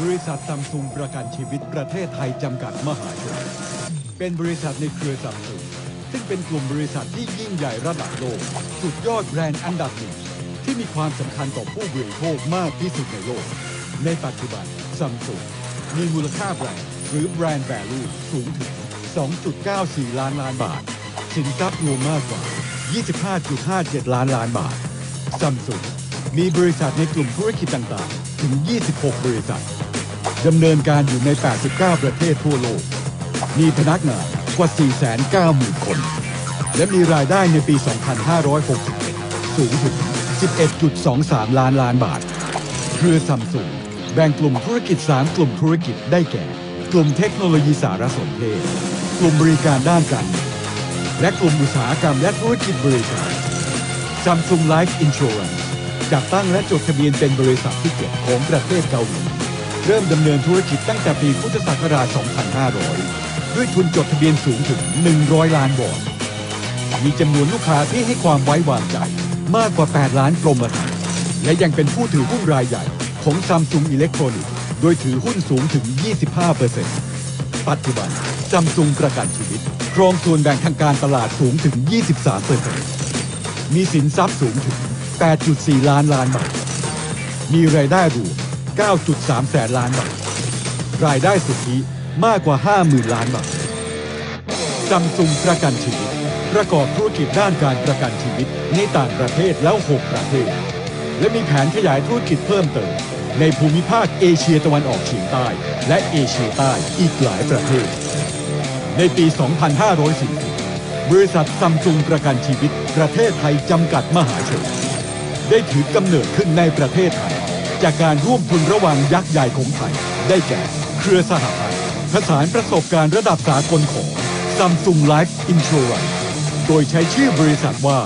บริษัทซัมซุงประกันชีวิตประเทศไทยจำกัดมหาชน เป็นบริษัทในเครือซัมซุงซึ่งเป็นกลุ่มบริษัทที่ยิ่งใหญ่ระดับโลก สุดยอดแบรนด์อันดับหนึ่งที่มีความสำคัญต่อผู้บริโภคมากที่สุดในโลก ในปัจจุบันซัมซุงมีมูลค่าแบรนด์หรือแบรนด์แวลูสูงถึง 2.94 ล้านล้านบาท สินทรัพย์รวมมากกว่า 25.57 ล้านล้านบาทซัมซุง มีบริษัทในกลุ่มธุรกิจต่างๆ ถึง 26 บริษัทดำเนินการอยู่ใน 89 ประเทศทั่วโลก มีพนักงานกว่า 490,000 คน และมีรายได้ในปี 2561 สูงถึง 11.23 ล้านล้านบาท เครือซัมซุงแบ่งกลุ่มธุรกิจ 3 กลุ่มธุรกิจได้แก่ กลุ่มเทคโนโลยีสารสนเทศ กลุ่มบริการด้านการเงินและกลุ่มอุตสาหกรรมและธุรกิจบริการ Samsung Life Insurance จัดตั้งและจดทะเบียนเป็นบริษัทที่เก็บของประเทศเกาหลี เริ่มดำเนินธุรกิจตั้งแต่ปีพุทธศักราช 2500 ด้วยทุนจดทะเบียนสูงถึง 100 ล้านวอน มีจำนวนลูกค้าที่ให้ความไว้วางใจมากกว่า 8 ล้านกรมธรรม์และยังเป็นผู้ถือหุ้นรายใหญ่ของ Samsung Electronics โดยถือหุ้นสูงถึง 25%ปัจจุบัน Samsung ประกันชีวิตครองส่วนแบ่งทางการตลาดสูงถึง 23%มีสินทรัพย์สูงถึง 8.4 ล้านล้านบาท มีรายได้รวม 9.3 แสนล้านบาท รายได้สุทธิมากกว่า 50,000 ล้านบาทซัมซุงประกันชีวิต ประกอบธุรกิจด้านการประกันชีวิตในต่างประเทศแล้ว 6 ประเทศ และมีแผนขยายธุรกิจเพิ่มเติม ในภูมิภาคเอเชียตะวันออกเฉียงใต้ และเอเชียใต้อีกหลายประเทศ ในปี 2540บริษัทซัมซุงประกันชีวิต ประเทศไทยจำกัดมหาชน ได้ถือกำเนิดขึ้นในประเทศไทย จากการร่วมทุนระหว่างยักษ์ใหญ่ของไทย ได้แก่ เครือสหพันธ์ผสานประสบการณ์ระดับสากลของ Samsung Life Insurance โดยใช้ชื่อบริษัทว่า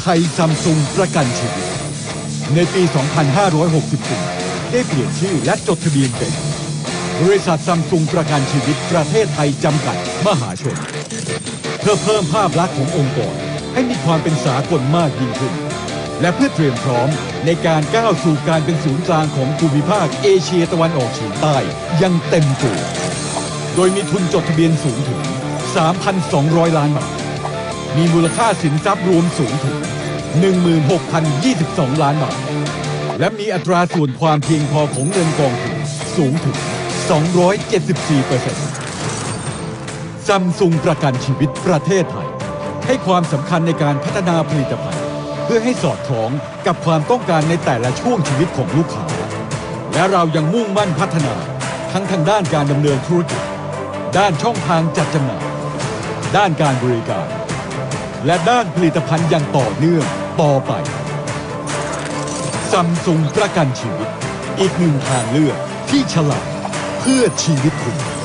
ไทยซัมซุงประกันชีวิต ในปี 2564 ได้เปลี่ยนชื่อและจดทะเบียนเป็น บริษัทซัมซุงประกันชีวิตประเทศไทยจำกัดมหาชน เพื่อเพิ่มภาพลักษณ์ขององค์กรให้มีความเป็นสากลมากยิ่งขึ้น และเพื่อเตรียมพร้อมในการก้าวสู่การเป็นศูนย์กลางของภูมิภาคเอเชียตะวันออกเฉียงใต้ยังเต็มตัว โดยมีทุนจดทะเบียนสูงถึง 3,200 ล้านบาท มีมูลค่าสินทรัพย์รวมสูงถึง 16,022 ล้านบาท และมีอัตราส่วนความเพียงพอของเงินกองทุนสูงถึง 274เปอร์เซ็นต์ซัมซุงประกันชีวิตประเทศไทย ให้ความสำคัญในการพัฒนาผลิตภัณฑ์ พื่อให้สอดคล้องกับความต้องการในแต่ละช่วงชีวิตของลูกค้า และเรายังมุ่งมั่นพัฒนา ทั้งทางด้านการดำเนินธุรกิจ ด้านช่องทางจัดจำหน่าย ด้านการบริการ และด้านผลิตภัณฑ์อย่างต่อเนื่องต่อไปซัมซุงประกันชีวิต อีกหนึ่งทางเลือกที่ฉลาดเพื่อชีวิตคุณ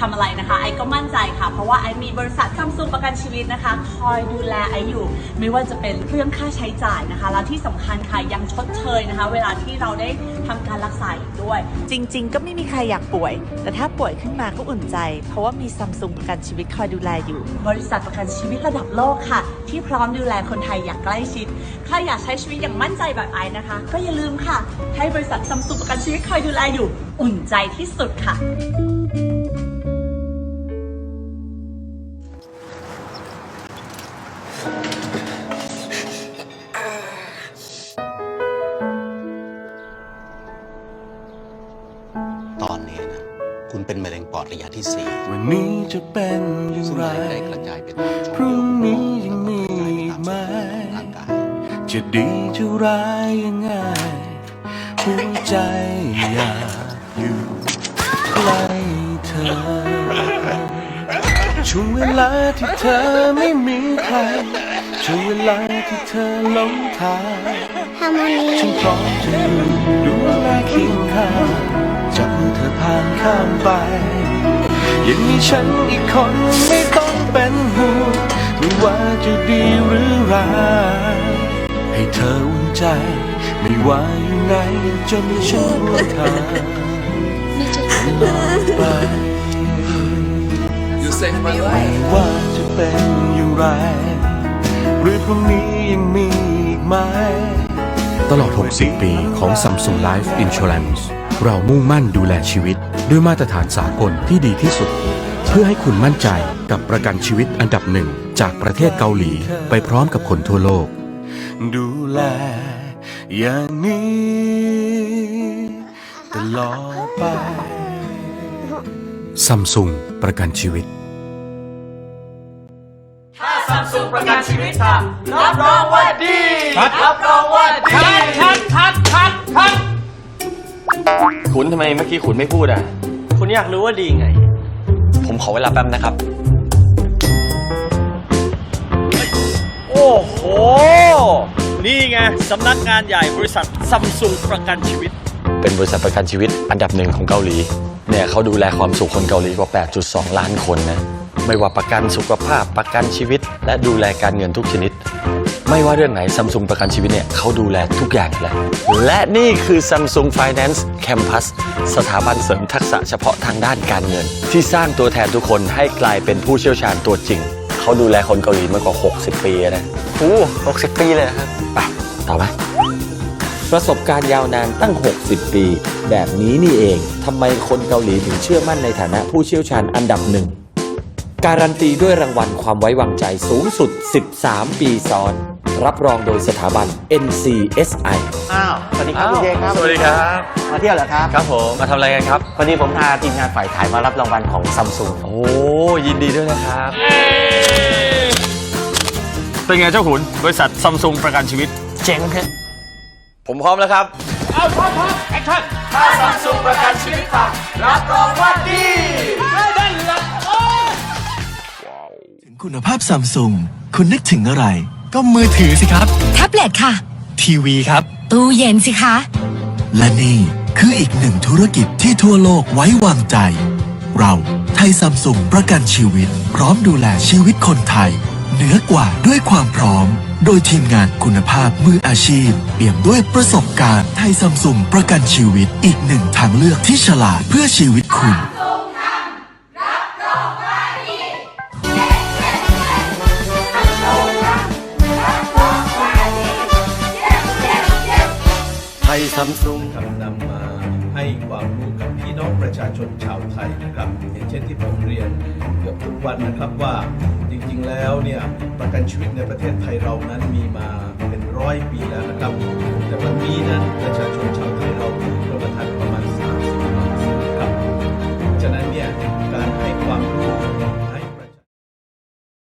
ทำอะไรนะคะ ไอซ์ก็มั่นใจค่ะ เพราะว่าไอซ์มีบริษัทซัมซุงประกันชีวิตนะคะ คอยดูแลไอซ์อยู่ ไม่ว่าจะเป็นเรื่องค่าใช้จ่ายนะคะ แล้วที่สำคัญค่ะยังชดเชยนะคะ เวลาที่เราได้ทำการรักษาอีกด้วย จริงๆ ก็ไม่มีใครอยากป่วย แต่ถ้าป่วยขึ้นมาก็อุ่นใจ เพราะว่ามีซัมซุงประกันชีวิตคอยดูแลอยู่ บริษัทประกันชีวิตระดับโลกค่ะ ที่พร้อมดูแลคนไทยอย่างใกล้ชิด ใครอยากใช้ชีวิตอย่างมั่นใจแบบไอซ์นะคะ ก็อย่าลืมค่ะ ให้บริษัทซัมซุงประกันชีวิตคอยดูแลอยู่ อุ่นใจที่สุดค่ะ ร็งปอดระยะที่สี่วันนี้จะเป็นอย่างซึ่งไรมะเร็งได้กระจายไปตามช่องพรุ่งนี้เยื่อยังมีบุอีกไหมร่างกายจะดีจะร้ายยังไงหัวใจอยากอยู่ใกล้เธอ ช่วงเวลาที่เธอไม่มีใคร ช่วงเวลาที่เธอหลงทางฉันพร้อมจะอยู่ดูแลเคียงข้างจับมือเธอผ่านข้ามไป ยังมีฉันอีกคนไม่ต้องเป็นห่วงไม่ว่าจะดีหรือร้ายให้เธออุ่นใจ ไม่ว่าอยู่ไหนจะมีฉันร่วมทางตลอดไปไม่ว่าจะเป็นอย่างไร หรือพรุ่งนี้ยังมีอีกไหม ตลอด 60 ปีของ Samsung Life Insurance เรามุ่งมั่นดูแลชีวิต ด้วยมาตรฐานสากลที่ดีที่สุด เพื่อให้คุณมั่นใจกับประกันชีวิตอันดับหนึ่งจากประเทศเกาหลีไปพร้อมกับคนทั่วโลก ดูแลอย่างนี้ตลอดไป Samsung ประกันชีวิตขุนทำไมเมื่อกี้ขุนไม่พูดอะ คุณอยากรู้ว่าดีไง ผมขอเวลาแป๊บนะครับ โอ้โห นี่ไงสำนักงานใหญ่บริษัทซัมซุงประกันชีวิต เป็นบริษัทประกันชีวิตอันดับหนึ่งของเกาหลี เนี่ยเขาดูแลความสุขคนเกาหลีกว่า 8.2 ล้านคนนะ ไม่ว่าประกันสุขภาพประกันชีวิต และดูแลการเงินทุกชนิด ไม่ว่าเรื่องไหนซัมซุงประกันชีวิตเนี่ยเขาดูแลทุกอย่างอยู่แล้วและนี่คือ Samsung Finance Campus สถาบันเสริมทักษะเฉพาะทางด้านการเงิน ที่สร้างตัวแทนทุกคนให้กลายเป็นผู้เชี่ยวชาญตัวจริง เขาดูแลคนเกาหลีมากกว่า 60 ปีนะโอ้60ปีเลยนะครับไปต่อไหมประสบการณ์ยาวนานตั้ง 60 ปี แบบนี้นี่เองทำไมคนเกาหลีถึงเชื่อมั่นในฐานะผู้เชี่ยวชาญอันดับหนึ่ง การันตีด้วยรางวัลความไว้วางใจสูงสุด 13 ปีซ้อน รับรองโดยสถาบัน NCSI อ้าว สวัสดีครับคุณเจครับ สวัสดีครับ มาเที่ยวเหรอครับ ครับผม มาทำอะไรกันครับ พอดีผมพาทีมงานฝ่ายขายมารับรางวัลของซัมซุงโอ้ ยินดีด้วยนะครับ เป็นไงเจ้าขุน บริษัทซัมซุงประกันชีวิต เจ๋งครับผมพร้อมแล้วครับ เอาพร้อมพร้อมแอคชั่นถ้าซัมซุงประกันชีวิตฝากรับรองว่าดีได้ ละคุณภาพซัมซุงคุณนึกถึงอะไร ก็มือถือสิครับ แท็บเล็ตค่ะ ทีวีครับ ตู้เย็นสิคะ และนี่คืออีกหนึ่งธุรกิจที่ทั่วโลกไว้วางใจ เราไทยซัมซุงประกันชีวิต พร้อมดูแลชีวิตคนไทย เหนือกว่าด้วยความพร้อม โดยทีมงานคุณภาพมืออาชีพ เปี่ยมด้วยประสบการณ์ไทยซัมซุงประกันชีวิต อีกหนึ่งทางเลือกที่ฉลาดเพื่อชีวิตคุณ ซัมซุงครับนำมาให้ความรู้กับพี่น้องประชาชนชาวไทยนะครับอย่างเช่นที่ผมเรียนเกือบทุกวันนะครับว่าจริงๆแล้วเนี่ยประกันชีวิตในประเทศไทยเรานั้นมีมาเป็นร้อยปีแล้วนะครับ แต่วันนี้นั้นประชาชนชาว